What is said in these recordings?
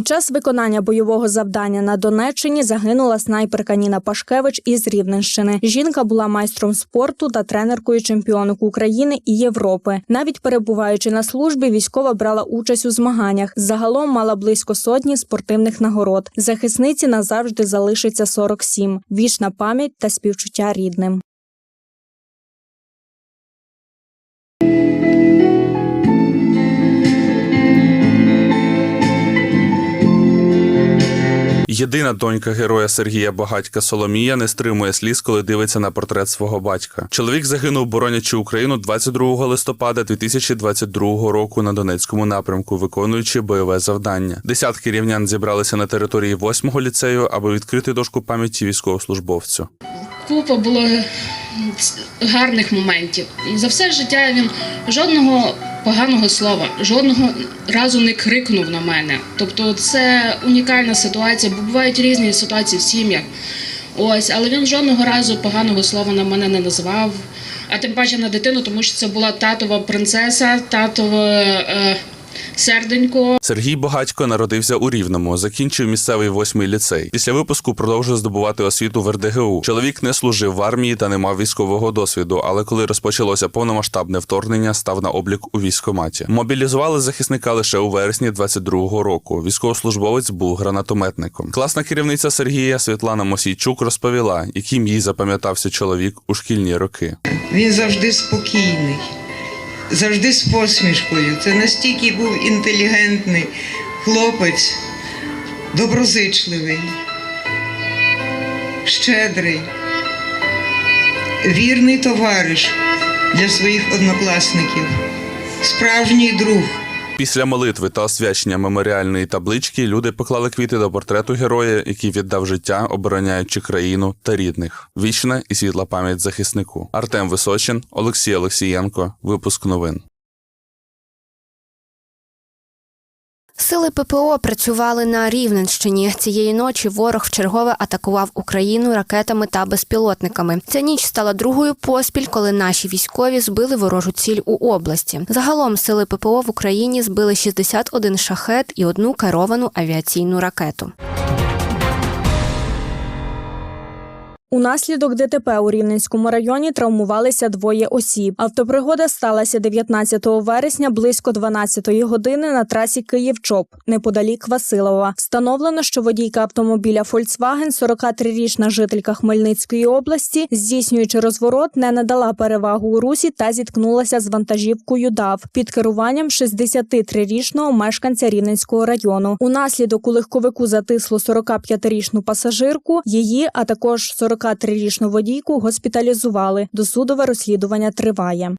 Під час виконання бойового завдання на Донеччині загинула снайперка Ніна Пашкевич із Рівненщини. Жінка була майстром спорту та тренеркою чемпіонок України і Європи. Навіть перебуваючи на службі, військова брала участь у змаганнях. Загалом мала близько сотні спортивних нагород. Захисниці назавжди залишиться 47. Вічна пам'ять та співчуття рідним. Єдина донька героя Сергія Багатька Соломія не стримує сліз, коли дивиться на портрет свого батька. Чоловік загинув, боронячи Україну 22 листопада 2022 року на Донецькому напрямку, виконуючи бойове завдання. Десятки рівнян зібралися на території 8-го ліцею, аби відкрити дошку пам'яті військовослужбовцю. Купа було гарних моментів. За все життя він жодного поганого слова, жодного разу не крикнув на мене. Тобто це унікальна ситуація, бо бувають різні ситуації в сім'ях. Ось, але він жодного разу поганого слова на мене не назвав. А тим паче на дитину, тому що це була татова принцеса, татова. е, серденько. Сергій Багатько народився у Рівному, закінчив місцевий восьмий ліцей. Після випуску продовжив здобувати освіту в РДГУ. Чоловік не служив в армії та не мав військового досвіду. Але коли розпочалося повномасштабне вторгнення, став на облік у військкоматі. Мобілізували захисника лише у вересні 22-го року. Військовослужбовець був гранатометником. Класна керівниця Сергія Світлана Мосійчук розповіла, яким їй запам'ятався чоловік у шкільні роки. Він завжди спокійний, завжди з посмішкою. Це настільки був інтелігентний хлопець, доброзичливий, щедрий, вірний товариш для своїх однокласників, справжній друг. Після молитви та освячення меморіальної таблички люди поклали квіти до портрету героя, який віддав життя, обороняючи країну та рідних. Вічна і світла пам'ять захиснику. Артем Височин, Олексій Олексієнко. Випуск новин. Сили ППО працювали на Рівненщині. Цієї ночі ворог вчергове атакував Україну ракетами та безпілотниками. Ця ніч стала другою поспіль, коли наші військові збили ворожу ціль у області. Загалом сили ППО в Україні збили 61 шахет і одну керовану авіаційну ракету. Унаслідок ДТП у Рівненському районі травмувалися двоє осіб. Автопригода сталася 19 вересня близько 12 години на трасі Київ-Чоп, неподалік Василова. Встановлено, що водійка автомобіля Volkswagen, 43-річна жителька Хмельницької області, здійснюючи розворот, не надала перевагу у русі та зіткнулася з вантажівкою ДАВ під керуванням 63-річного мешканця Рівненського району. Унаслідок у легковику затисло 45-річну пасажирку. Її, а також 43-річну водійку госпіталізували. Досудове розслідування триває.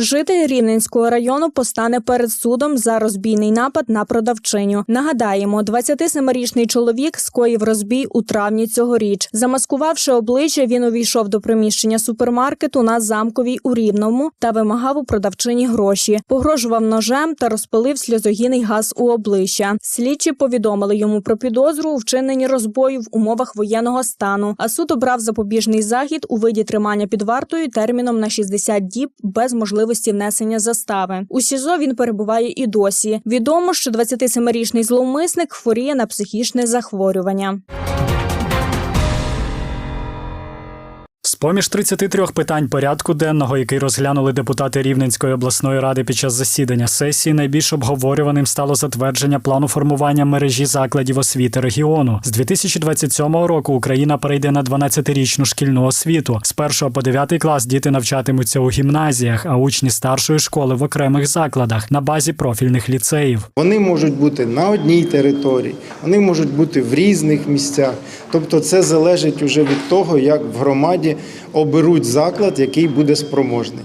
Житель Рівненського району постане перед судом за розбійний напад на продавчиню. Нагадаємо, 27-річний чоловік скоїв розбій у травні цьогоріч. Замаскувавши обличчя, він увійшов до приміщення супермаркету на замковій у Рівному та вимагав у продавчині гроші. Погрожував ножем та розпилив сльозогінний газ у обличчя. Слідчі повідомили йому про підозру у вчиненні розбою в умовах воєнного стану. А суд обрав запобіжний захід у виді тримання під вартою терміном на 60 діб без можливості внесення застави. У СІЗО він перебуває і досі. Відомо, що 27-річний зловмисник хворіє на психічне захворювання. З-поміж 33 питань порядку денного, який розглянули депутати Рівненської обласної ради під час засідання сесії, найбільш обговорюваним стало затвердження плану формування мережі закладів освіти регіону. З 2027 року Україна перейде на 12-річну шкільну освіту. З 1 по 9 клас діти навчатимуться у гімназіях, а учні старшої школи в окремих закладах на базі профільних ліцеїв. Вони можуть бути на одній території, вони можуть бути в різних місцях. Тобто це залежить уже від того, як в громаді оберуть заклад, який буде спроможний,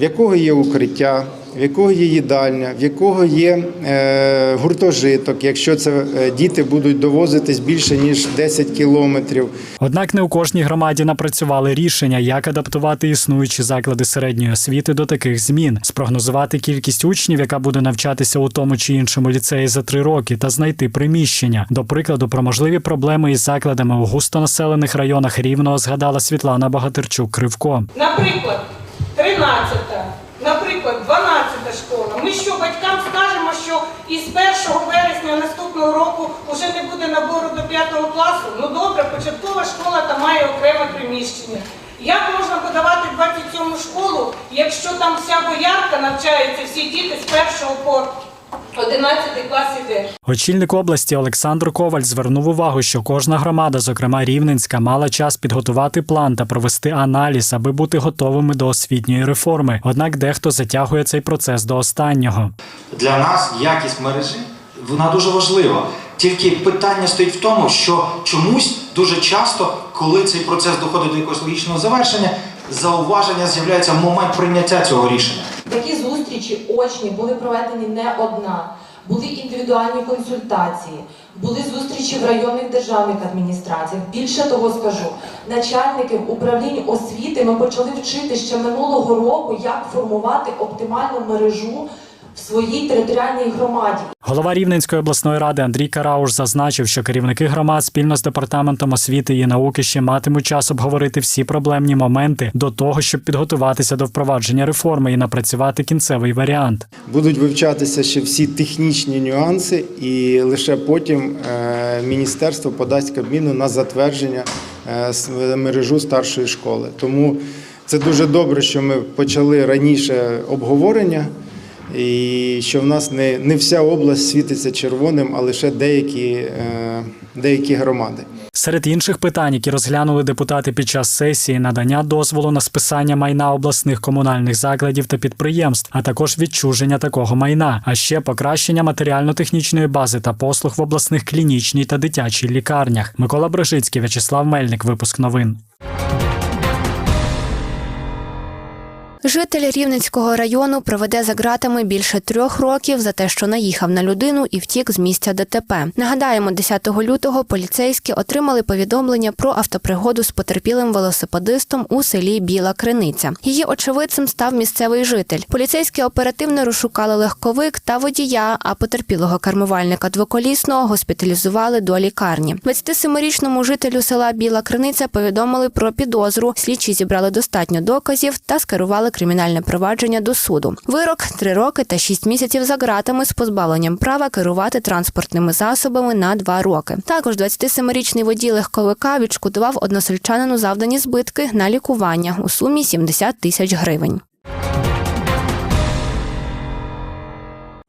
в якого є укриття, в якого є їдальня, в якого є е, гуртожиток, якщо це е, діти будуть довозитись більше ніж 10 кілометрів. Однак не у кожній громаді напрацювали рішення, як адаптувати існуючі заклади середньої освіти до таких змін, спрогнозувати кількість учнів, яка буде навчатися у тому чи іншому ліцеї за три роки, та знайти приміщення. До прикладу, про можливі проблеми із закладами у густонаселених районах рівного згадала Світлана Багатирчук Кривко. Наприклад, 13, наприклад, 12 школа. Ми що батькам скажемо, що із 1 вересня наступного року вже не буде набору до 5 класу? Ну добре, початкова школа там має окреме приміщення. Як можна подавати 27 школу, якщо там вся боярка навчається, всі діти з 1 по 11 клас іде? Очільник області Олександр Коваль звернув увагу, що кожна громада, зокрема Рівненська, мала час підготувати план та провести аналіз, аби бути готовими до освітньої реформи. Однак дехто затягує цей процес до останнього. Для нас якість мережі вона дуже важлива. Тільки питання стоїть в тому, що чомусь дуже часто, коли цей процес доходить до якогось логічного завершення, зауваження з'являються в момент прийняття цього рішення. Зустрічі очні були проведені не одна. Були індивідуальні консультації, були зустрічі в районних державних адміністраціях. Більше того скажу, начальники управлінь освіти ми почали вчити ще минулого року, як формувати оптимальну мережу в своїй територіальній громаді. Голова Рівненської обласної ради Андрій Карауш зазначив, що керівники громад спільно з департаментом освіти і науки ще матимуть час обговорити всі проблемні моменти до того, щоб підготуватися до впровадження реформи і напрацювати кінцевий варіант. Будуть вивчатися ще всі технічні нюанси, і лише потім е, міністерство подасть Кабміну на затвердження е, мережу старшої школи. Тому це дуже добре, що ми почали раніше обговорення, і що в нас не, не вся область світиться червоним, а лише деякі, е, деякі громади. Серед інших питань, які розглянули депутати під час сесії, надання дозволу на списання майна обласних комунальних закладів та підприємств, а також відчуження такого майна, а ще покращення матеріально-технічної бази та послуг в обласних клінічній та дитячій лікарнях. Микола Брижицький, В'ячеслав Мельник. Випуск новин. Житель Рівненського району проведе за ґратами більше трьох років за те, що наїхав на людину і втік з місця ДТП. Нагадаємо, 10 лютого поліцейські отримали повідомлення про автопригоду з потерпілим велосипедистом у селі Біла Криниця. Її очевидцем став місцевий житель. Поліцейські оперативно розшукали легковик та водія, а потерпілого кермувальника двоколісного госпіталізували до лікарні. 27-річному жителю села Біла Криниця повідомили про підозру. Слідчі зібрали достатньо доказів та скерували кримінальне провадження до суду. Вирок три роки та шість місяців за ґратами з позбавленням права керувати транспортними засобами на два роки. Також 27-річний водій легковика відшкодував односельчанину завдані збитки на лікування у сумі 70 тисяч гривень.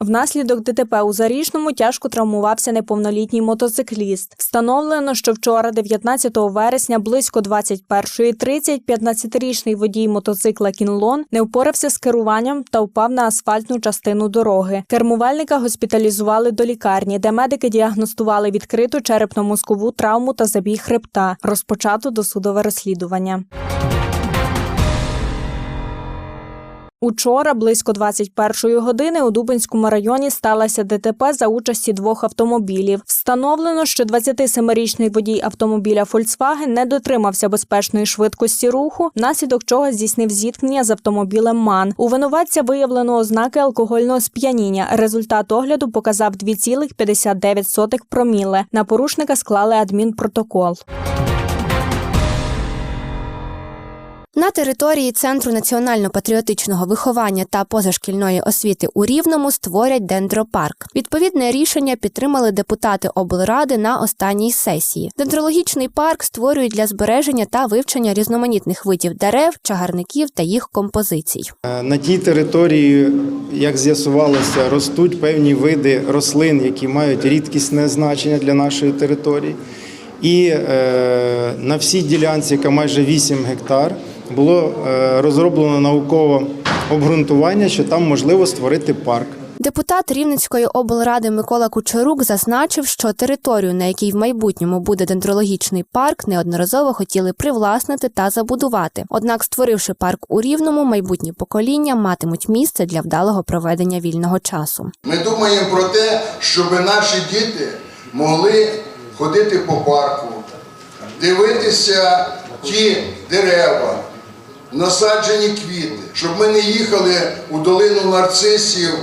Внаслідок ДТП у Зарічному тяжко травмувався неповнолітній мотоцикліст. Встановлено, що вчора, 19 вересня, близько 21.30, 15-річний водій мотоцикла Кінлон не впорався з керуванням та впав на асфальтну частину дороги. Кермувальника госпіталізували до лікарні, де медики діагностували відкриту черепно-мозкову травму та забій хребта. Розпочато досудове розслідування. Учора близько 21-ї години у Дубинському районі сталося ДТП за участі двох автомобілів. Встановлено, що 27-річний водій автомобіля Volkswagen не дотримався безпечної швидкості руху, внаслідок чого здійснив зіткнення з автомобілем МАН. У винуватця виявлено ознаки алкогольного сп'яніння. Результат огляду показав 2,59 проміле. На порушника склали адмінпротокол. На території Центру національно-патріотичного виховання та позашкільної освіти у Рівному створять дендропарк. Відповідне рішення підтримали депутати облради на останній сесії. Дендрологічний парк створюють для збереження та вивчення різноманітних видів дерев, чагарників та їх композицій. Е, На тій території, як з'ясувалося, ростуть певні види рослин, які мають рідкісне значення для нашої території. І е, на всій ділянці, яка майже 8 гектар, було е, розроблено наукове обґрунтування, що там можливо створити парк. Депутат Рівненської облради Микола Кучерук зазначив, що територію, на якій в майбутньому буде дендрологічний парк, неодноразово хотіли привласнити та забудувати. Однак, створивши парк у Рівному, майбутні покоління матимуть місце для вдалого проведення вільного часу. Ми думаємо про те, щоб наші діти могли ходити по парку, дивитися ті дерева, насаджені квіти, щоб ми не їхали у долину нарцисів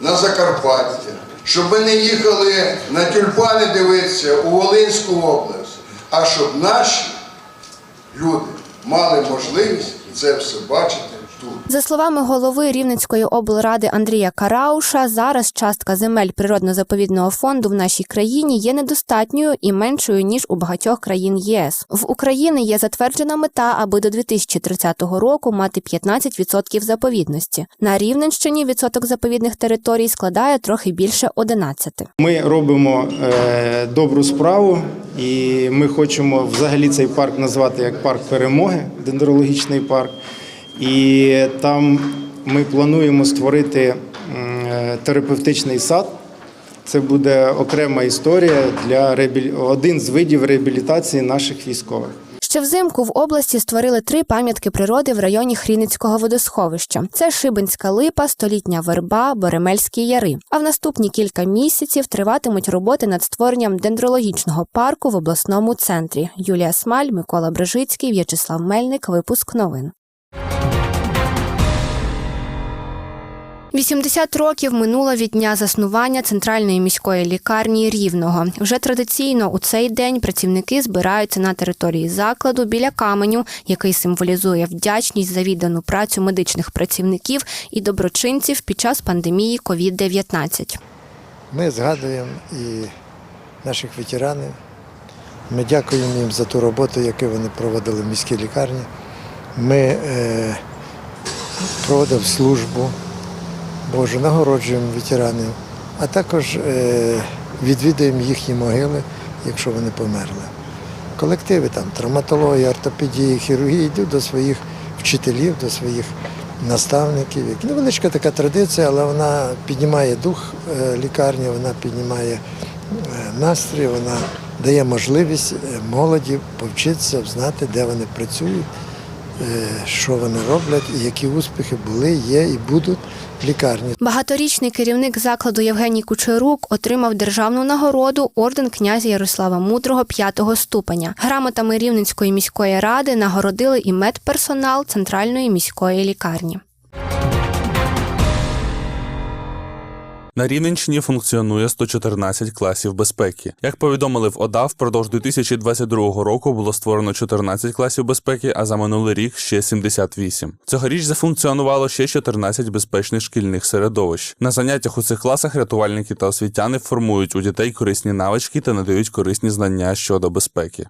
на Закарпаття, щоб ми не їхали на тюльпани дивитися у Волинську область, а щоб наші люди мали можливість це все бачити За словами голови Рівненської облради Андрія Карауша, зараз частка земель природно-заповідного фонду в нашій країні є недостатньою і меншою ніж у багатьох країн ЄС. В Україні є затверджена мета, аби до 2030 року мати 15% заповідності. На Рівненщині відсоток заповідних територій складає трохи більше 11. Ми робимо е, добру справу, і ми хочемо взагалі цей парк назвати як парк перемоги, дендрологічний парк. І там ми плануємо створити е, терапевтичний сад. Це буде окрема історія для реабілі... один з видів реабілітації наших військових. Ще взимку в області створили три пам'ятки природи в районі Хріницького водосховища: це Шибинська липа, столітня верба, Боремельські яри. А в наступні кілька місяців триватимуть роботи над створенням дендрологічного парку в обласному центрі. Юлія Смаль, Микола Брижицький, В'ячеслав Мельник. Випуск новин. 80 років минуло від дня заснування центральної міської лікарні Рівного. Вже традиційно у цей день працівники збираються на території закладу біля каменю, який символізує вдячність за віддану працю медичних працівників і доброчинців під час пандемії COVID-19. Ми згадуємо і наших ветеранів. Ми дякуємо їм за ту роботу, яку вони проводили в міській лікарні. Ми е, проводимо службу Божу, нагороджуємо ветеранів, а також е, відвідуємо їхні могили, якщо вони померли. Колективи там травматології, ортопедії, хірургії йдуть до своїх вчителів, до своїх наставників. Невеличка така традиція, але вона піднімає дух е, лікарні, вона піднімає е, настрій, вона дає можливість молоді повчитися, знати, де вони працюють, що вони роблять і які успіхи були, є і будуть в лікарні. Багаторічний керівник закладу Євгеній Кучерук отримав державну нагороду орден князя Ярослава Мудрого п'ятого ступеня. Грамотами Рівненської міської ради нагородили і медперсонал центральної міської лікарні. На Рівненщині функціонує 114 класів безпеки. Як повідомили в ОДА, впродовж 2022 року було створено 14 класів безпеки, а за минулий рік ще 78. Цьогоріч зафункціонувало ще 14 безпечних шкільних середовищ. На заняттях у цих класах рятувальники та освітяни формують у дітей корисні навички та надають корисні знання щодо безпеки.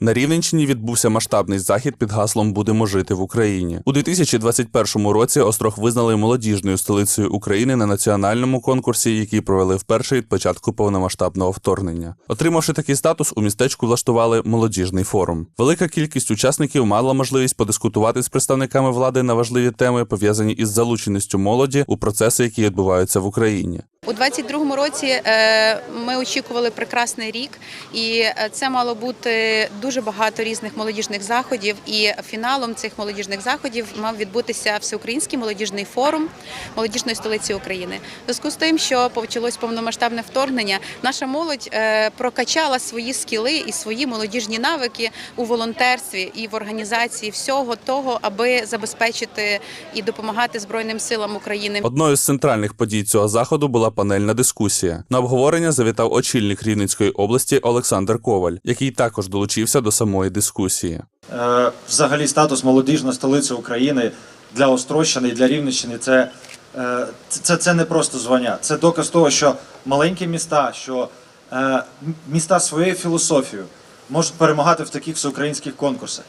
На Рівненщині відбувся масштабний захід під гаслом Будемо жити в Україні. У 2021 році Острог визнали молодіжною столицею України на національному конкурсі, який провели вперше від початку повномасштабного вторгнення. Отримавши такий статус, у містечку влаштували молодіжний форум. Велика кількість учасників мала можливість подискутувати з представниками влади на важливі теми, пов'язані із залученістю молоді у процеси, які відбуваються в Україні. У 22-му році е, ми очікували прекрасний рік, і е, це мало бути дуже багато різних молодіжних заходів. І фіналом цих молодіжних заходів мав відбутися всеукраїнський молодіжний форум молодіжної столиці України. Зв'язку з тим, що почалось повномасштабне вторгнення, наша молодь е, прокачала свої скіли і свої молодіжні навики у волонтерстві і в організації всього того, аби забезпечити і допомагати Збройним силам України. Одною з центральних подій цього заходу була панельна дискусія. На обговорення завітав очільник Рівненської області Олександр Коваль, який також долучився до самої дискусії. Е, взагалі статус молодіжної столиці України для Острощини і для Рівненщини це, е, це, це не просто звання. Це доказ того, що маленькі міста, що е, міста своєю філософією можуть перемагати в таких всеукраїнських конкурсах.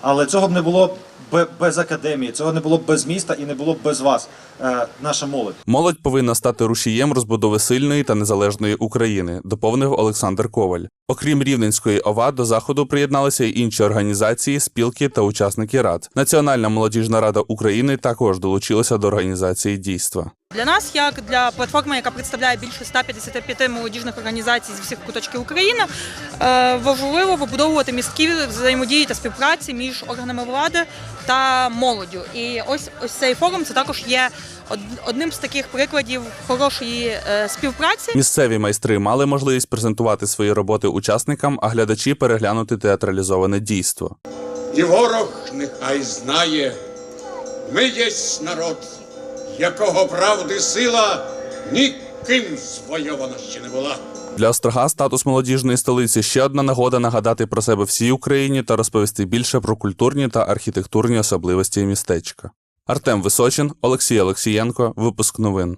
Але цього б не було б без академії, цього не було б без міста і не було б без вас, е, наша молодь. Молодь повинна стати рушієм розбудови сильної та незалежної України, доповнив Олександр Коваль. Окрім Рівненської ОВА, до заходу приєдналися й інші організації, спілки та учасники рад. Національна молодіжна рада України також долучилася до організації дійства. Для нас, як для платформи, яка представляє більше 155 молодіжних організацій з всіх куточків України, е, важливо вибудовувати містки взаємодії та співпраці між органами влади та молоддю. І ось ось цей форум це також є одним з таких прикладів хорошої е, співпраці. Місцеві майстри мали можливість презентувати свої роботи учасникам, а глядачі переглянути театралізоване дійство. І ворог нехай знає, ми єсть народ, якого правди сила ніким звойована ще не була. Для Острога статус молодіжної столиці ще одна нагода нагадати про себе всій Україні та розповісти більше про культурні та архітектурні особливості містечка. Артем Височин, Олексій Олексієнко. Випуск новин.